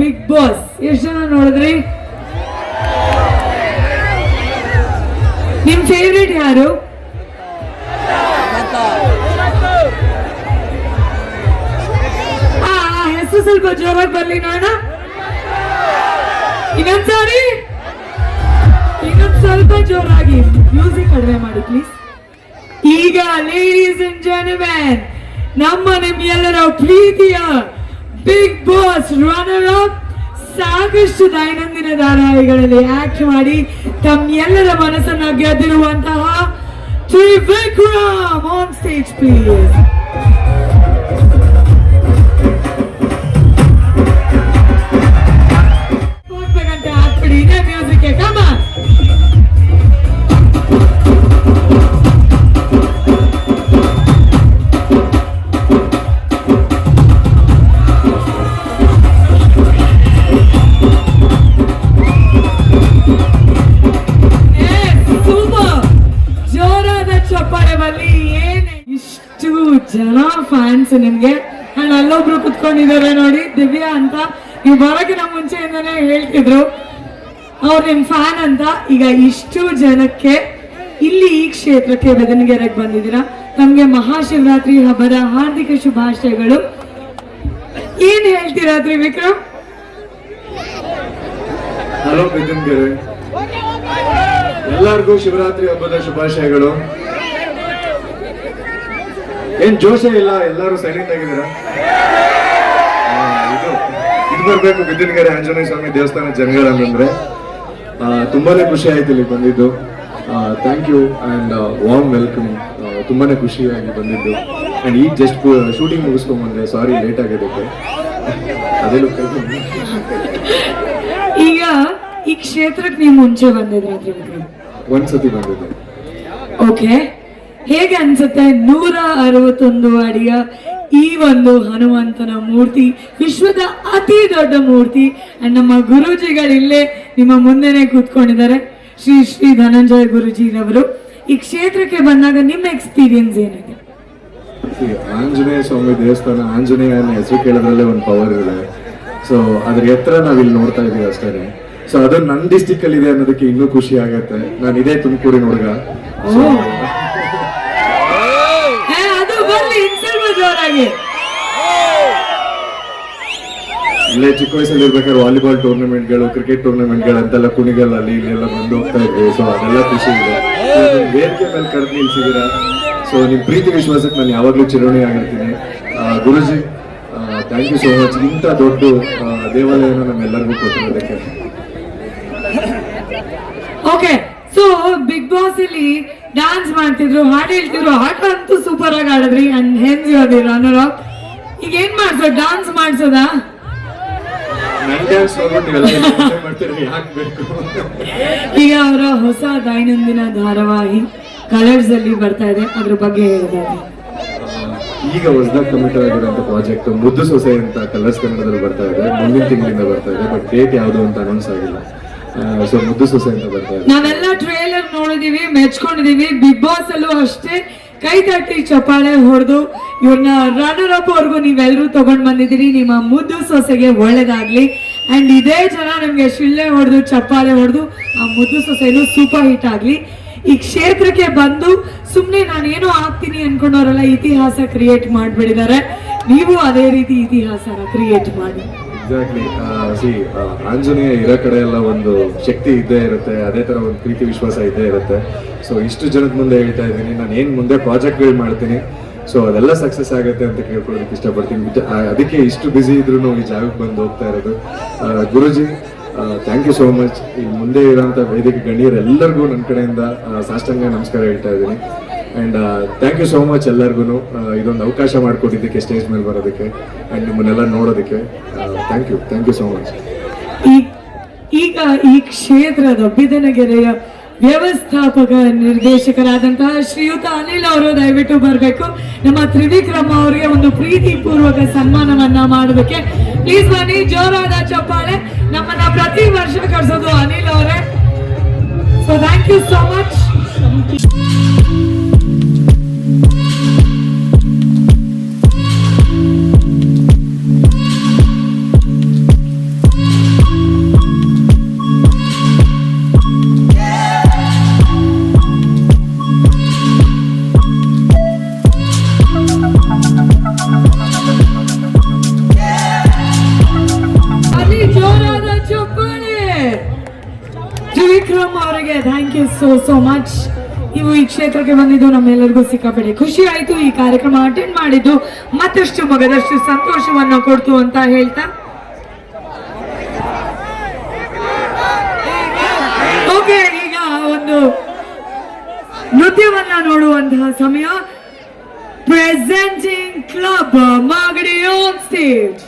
Big boss ಎಷ್ಟು ಜನ ನೋಡಿದ್ರಿ? ನಿಮ್ ಫೇವ್ರೇಟ್ ಯಾರು? ಹೆಸರು ಸ್ವಲ್ಪ ಜೋರಾಗಿ ಬರ್ಲಿ ನೋಡೋಣ. ಇನ್ನೊಂದ್ಸಾರಿ ಇನ್ನೊಂದ್ ಸ್ವಲ್ಪ ಜೋರಾಗಿ ಮ್ಯೂಸಿಕ್ ಕಡಿಮೆ ಮಾಡಿ ಪ್ಲೀಸ್ ಈಗ ಲೇಡೀಸ್ ಅಂಡ್ ಜೆಂಟಲ್ಮೆನ್ ನಮ್ಮ ನಿಮ್ಮೆಲ್ಲರ ಪ್ರೀತಿಯ ಬಿಗ್ ಬಾಸ್ ರನ್ನರ್ ಅಪ್ ಸಾಕಷ್ಟು ದೈನಂದಿನ ಧಾರಾವಾಹಿಗಳಲ್ಲಿ ಆಕ್ಟ್ ಮಾಡಿ ತಮ್ಮೆಲ್ಲರ ಮನಸ್ಸನ್ನು ಗೆದ್ದಿರುವಂತಹ ತ್ರಿವಿಕ್ರಮ್ ಆನ್ ಸ್ಟೇಜ್ ಪ್ಲೀಸ್ ಜನ ಫ್ಯಾನ್ಸ್ ನಿಮ್ಗೆ. ಅಂಡ್ ಅಲ್ಲೊಬ್ರು ಕುತ್ಕೊಂಡಿದ್ದಾರೆ ನೋಡಿ, ದಿವ್ಯಾ ಅಂತ. ನೀವು ಬರೋಕಿನ ಮುಂಚೆಯಿಂದಾನೇ ಹೇಳ್ತಿದ್ರು. ಅವ್ರು ನಿಮ್ ಫ್ಯಾನ್ ಅಂತ. ಈಗ ಇಷ್ಟು ಜನಕ್ಕೆ ಇಲ್ಲಿ ಈ ಕ್ಷೇತ್ರಕ್ಕೆ ಬೆದನಗೆರೆಗೆ ಬಂದಿದ್ದೀರಾ? ನಮ್ಗೆ ಮಹಾಶಿವರಾತ್ರಿ ಹಬ್ಬದ ಹಾರ್ದಿಕ ಶುಭಾಶಯಗಳು. ಏನ್ ಹೇಳ್ತೀರಾ ತ್ರಿವಿಕ್ರಮ್? ಹಲೋ, ಬೆದನ್ಗೆರೆ. ಎಲ್ಲರಿಗೂ ಶಿವರಾತ್ರಿ ಹಬ್ಬದ ಶುಭಾಶಯಗಳು. ಏನ್ ಜೋಶ ಇಲ್ಲ? ಎಲ್ಲರೂ ಸೈಲೆಂಟ್ ಆಗಿದ್ದೀರಾ? ಇದು ಇದು ಬರ್ಬೇಕು ಬಿದ್ದಿನಗೆರೆ ಆಂಜನೇಯ ಸ್ವಾಮಿ ದೇವಸ್ಥಾನ ಜನಗಳಂದ್ರೆ. ತುಂಬಾನೇ ಖುಷಿ ಆಯ್ತು ಇಲ್ಲಿ ಬಂದಿದ್ದು. Thank you and warm welcome ತುಂಬಾನೇ ಖುಷಿಯಾಗಿ ಬಂದಿದ್ದು. ಅಂಡ್ ಈಗ ಜಸ್ಟ್ ಶೂಟಿಂಗ್ ಮುಗಿಸ್ಕೊಂಡ್ ಬಂದೆ. ಸಾರಿ ಲೇಟ್ ಆಗಿದ್ದಕ್ಕೆ. ಅದೇನು ಈಗ ಈ ಕ್ಷೇತ್ರಕ್ಕೆ ನೀವು ಮುಂಚೆ ಬಂದಿದ್ರ ಒಂದ್ಸತಿ ಬಂದಿದ್ದೆ. ಓಕೆ ಹೇಗೆ ಅನ್ಸುತ್ತೆ? ನೂರ ಅರವತ್ತೊಂದು ಅಡಿಯ ಈ ಒಂದು ಹನುಮಂತನ ಮೂರ್ತಿ ವಿಶ್ವದ ಅತಿ ದೊಡ್ಡ ಮೂರ್ತಿ. ಅಂಡ್ ನಮ್ಮ ಗುರೂಜಿಗಳಿಲ್ಲೇ ನಿಮ್ಮ ಮುಂದೆನೆ ಕೂತ್ಕೊಂಡಿದ್ದಾರೆ. ಶ್ರೀ ಶ್ರೀ ಧನಂಜಯ ಗುರುಜಿರವರು. ಈ ಕ್ಷೇತ್ರಕ್ಕೆ ಬಂದಾಗ ನಿಮ್ಮ ಎಕ್ಸ್ಪೀರಿಯನ್ಸ್ ಏನಿದೆ? ಆಂಜನೇಯ ಸ್ವಾಮಿ ದೇವಸ್ಥಾನ ಆಂಜನೇಯನ ಹೆಸರು ಕೇಳೋದ್ರಲ್ಲೇ ಒಂದು ಪವರ್ ಇದೆ. ಸೊ ಅದ್ರ ಎತ್ತರ ನಾವ್ ಇಲ್ಲಿ ನೋಡ್ತಾ ಇದೀವಿ ಅಷ್ಟೇ ಸೊ ಅದು ನನ್ನ ಡಿಸ್ಟಿಕ್ ಅಲ್ಲಿ ಇದೆ ಅನ್ನೋದಕ್ಕೆ ಇನ್ನೂ ಖುಷಿ ಆಗತ್ತೆ. ನಾನು ಇದೇ ತುಮಕೂರಿನ ಹುಡುಗ ಓ ಏ, ಅದು ಬರ್ಲಿ ಇನ್ ಇಲ್ಲೇ ಚಿಕ್ಕ ವಯಸ್ಸಲ್ಲಿ ಇರ್ಬೇಕಾದ್ರೆ ವಾಲಿಬಾಲ್ ಟೂರ್ನಮೆಂಟ್ಗಳು ಕ್ರಿಕೆಟ್ ಟೂರ್ನಮೆಂಟ್ಗಳು ಅಂತೆಲ್ಲ ಕುಣಿಗಲ್ಲ ಅಲ್ಲಿ ಇಲ್ಲೆಲ್ಲ ಬಂದು ಹೋಗ್ತಾ ಇದ್ವಿ. ಸೊ ಅದೆಲ್ಲ ಖುಷಿ ಇದೆ. ವೇದಿಕೆ ಮೇಲೆ ಕರೆದು ನಿಲ್ಸಿದ್ದೀರಾ? ಸೊ ನಿಮ್ಮ ಪ್ರೀತಿ ವಿಶ್ವಾಸಕ್ಕೆ ನಾನು ಯಾವಾಗಲೂ ಚಿರೋಣಿ ಆಗಿರ್ತೀನಿ. Guruji thank you so much ಇಂಥ ದೊಡ್ಡ ದೇವಾಲಯ ದೇವಾಲಯನ ನಮ್ಮೆಲ್ಲರಿಗೂ ಕೊಟ್ಟಿರೋದಕ್ಕೆ. ಓಕೆ ಸೊ ಬಿಗ್ ಬಾಸ್ ಇಲ್ಲಿ ಡಾನ್ಸ್ ಮಾಡ್ತಿದ್ರು ಹಾಡು ಹೇಳ್ತಿದ್ರು ಆಟ ಅಂತೂ ಸೂಪರ್ ಆಗಿ ಆಡಿದ್ರಿ ಅಂಡ್ ಯೋದಿ ರನ್ನರ್ ಅಪ್ ಈಗ ಏನ್ ಮಾಡ್ಸೋ ಡಾನ್ಸ್ ಮಾಡ್ಸೋದಾ? ಈಗ ಅವರ ಹೊಸ ದೈನಂದಿನ ಧಾರಾವಾಹಿ ಕಲರ್ಸ್ ಅಲ್ಲಿ ಬರ್ತಾ ಇದೆ. ಅದ್ರ ಬಗ್ಗೆ ಹೇಳಿದ್ದಾರೆ. ಈಗ ಹೊಸದಾಗಿ ಕಮಿಟ್ ಆಗಿರುವಂತ ಪ್ರಾಜೆಕ್ಟ್ ಮುದ್ದು ಸೊಸೆ ಅಂತ ಕಲರ್ಸ್ ಕನ್ನಡದಲ್ಲಿ ಬರ್ತಾ ಇದೆ. ಮುಂದಿನ ತಿಂಗಳಿಂದ ಬರ್ತಾ ಇದೆ. ಬಟ್ ಡೇಟ್ ಯಾವುದು ಅಂತ ಅನೌನ್ಸ್ ಆಗಿಲ್ಲ. ಸೊ ಮುದ್ದು ಸೊಸೆ ಅಂತ ಬರ್ತಾ ಇದೆ. ನಾವೆಲ್ಲ ನೋಡಿದೀವಿ ಮೆಚ್ಕೊಂಡಿದೀವಿ. ಬಿಗ್ ಬಾಸ್ ಅಲ್ಲೂ ಅಷ್ಟೇ. ಕೈ ತಟ್ಟಿ ಚಪ್ಪಾಳೆ ಹೊಡೆದು ಇವ್ರನ್ನ ರನ್ನರ್ ಅಪ್ ಅವ್ರಿಗೂ ನೀವೆಲ್ಲರೂ ತಗೊಂಡ್ ಬಂದಿದ್ದೀರಿ. ನಿಮ್ಮ ಮುದ್ದು ಸೊಸೆಗೆ ಒಳ್ಳೇದಾಗ್ಲಿ. ಅಂಡ್ ಇದೇ ಜನ ನಮ್ಗೆ ಶಿಳ್ಳೆ ಹೊಡೆದು, ಚಪ್ಪಾಳೆ ಹೊಡೆದು, ಆ ಮುದ್ದು ಸೊಸೆನು ಸೂಪರ್ ಹಿಟ್ ಆಗ್ಲಿ. ಈ ಕ್ಷೇತ್ರಕ್ಕೆ ಬಂದು ಸುಮ್ನೆ ನಾನೇನೋ ಆಗ್ತೀನಿ ಅನ್ಕೊಂಡವರೆಲ್ಲ ಇತಿಹಾಸ ಕ್ರಿಯೇಟ್ ಮಾಡ್ಬಿಡಿದ್ದಾರೆ ನೀವು ಅದೇ ರೀತಿ ಇತಿಹಾಸನ ಕ್ರಿಯೇಟ್ ಮಾಡಿ. ಎಕ್ಸಾಕ್ಟ್ಲಿ ಸಿ ಆಂಜನೇಯ ಇರೋ ಕಡೆ ಎಲ್ಲ ಒಂದು ಶಕ್ತಿ ಇದ್ದೇ ಇರುತ್ತೆ, ಅದೇ ಥರ ಒಂದು ಪ್ರೀತಿ ವಿಶ್ವಾಸ ಇದ್ದೇ ಇರುತ್ತೆ. ಸೊ ಇಷ್ಟು ಜನದ ಮುಂದೆ ಹೇಳ್ತಾ ಇದ್ದೀನಿ. ನಾನು ಏನು ಮುಂದೆ ಪ್ರಾಜೆಕ್ಟ್ಗಳು ಮಾಡ್ತೀನಿ ಸೊ ಅದೆಲ್ಲ ಸಕ್ಸಸ್ ಆಗುತ್ತೆ ಅಂತ ಕೇಳ್ಕೊಳ್ಳೋದಕ್ಕೆ ಇಷ್ಟಪಡ್ತೀನಿ. ಅದಕ್ಕೆ ಇಷ್ಟು ಬ್ಯುಸಿ ಇದ್ರೂ ಈ ಜಾಗಕ್ಕೆ ಬಂದು ಹೋಗ್ತಾ ಇರೋದು. Guruji thank you so much ಈ ಮುಂದೆ ಇರೋಂಥ ವೈದಿಕ ಗಣ್ಯರೆಲ್ಲರಿಗೂ ನನ್ನ ಕಡೆಯಿಂದ ಸಾಷ್ಟಾಂಗ ನಮಸ್ಕಾರ ಹೇಳ್ತಾ ಇದ್ದೀನಿ. And thank you so much ಎಲ್ಲರಿಗೂ ಇದೊಂದು ಅವಕಾಶ ಮಾಡಿಕೊಟ್ಟಿದ್ದಕ್ಕೆ ಸ್ಟೇಜ್ ಮೇಲೆ ಬರೋದಕ್ಕೆ ಆ್ಯಂಡ್ ನಿಮ್ಮನ್ನೆಲ್ಲ ನೋಡೋದಕ್ಕೆ. Thank you thank you so much ಈಗ ಈ ಕ್ಷೇತ್ರದ ಬಿದನಗೆರೆಯ ವ್ಯವಸ್ಥಾಪಕ ನಿರ್ದೇಶಕರಾದಂತಹ ಶ್ರೀಯುತ ಅನಿಲ್ ಅವರು ದಯವಿಟ್ಟು ಬರಬೇಕು. ನಮ್ಮ ತ್ರಿವಿಕ್ರಮ ಅವರಿಗೆ ಒಂದು ಪ್ರೀತಿಪೂರ್ವಕ ಸನ್ಮಾನವನ್ನ ಮಾಡೋದಕ್ಕೆ. ಪ್ಲೀಸ್ ಬನ್ನಿ, ಜೋರಾದ ಚಪ್ಪಾಳೆ. ನಮ್ಮನ್ನ ಪ್ರತಿ ವರ್ಷ ಕಳಿಸೋದು ಅನಿಲ್ ಅವರೇ. So thank you so much you so so much ನೀವು ಈ ಕ್ಷೇತ್ರಕ್ಕೆ ಬಂದಿದ್ದು ನಮ್ಮೆಲ್ಲರಿಗೂ ಸಿಕ್ಕಾಪಟ್ಟೆ ಖುಷಿ ಆಯಿತು. ಈ ಕಾರ್ಯಕ್ರಮ ಅಟೆಂಡ್ ಮಾಡಿದ್ದು ಮತ್ತಷ್ಟು ಮಗದಷ್ಟು ಸಂತೋಷವನ್ನು ಕೊಡ್ತು ಅಂತ ಹೇಳ್ತಾ. ಓಕೆ, ಈಗ ಒಂದು ನೃತ್ಯವನ್ನ ನೋಡುವಂತಹ ಸಮಯ. Presenting club Magadi on stage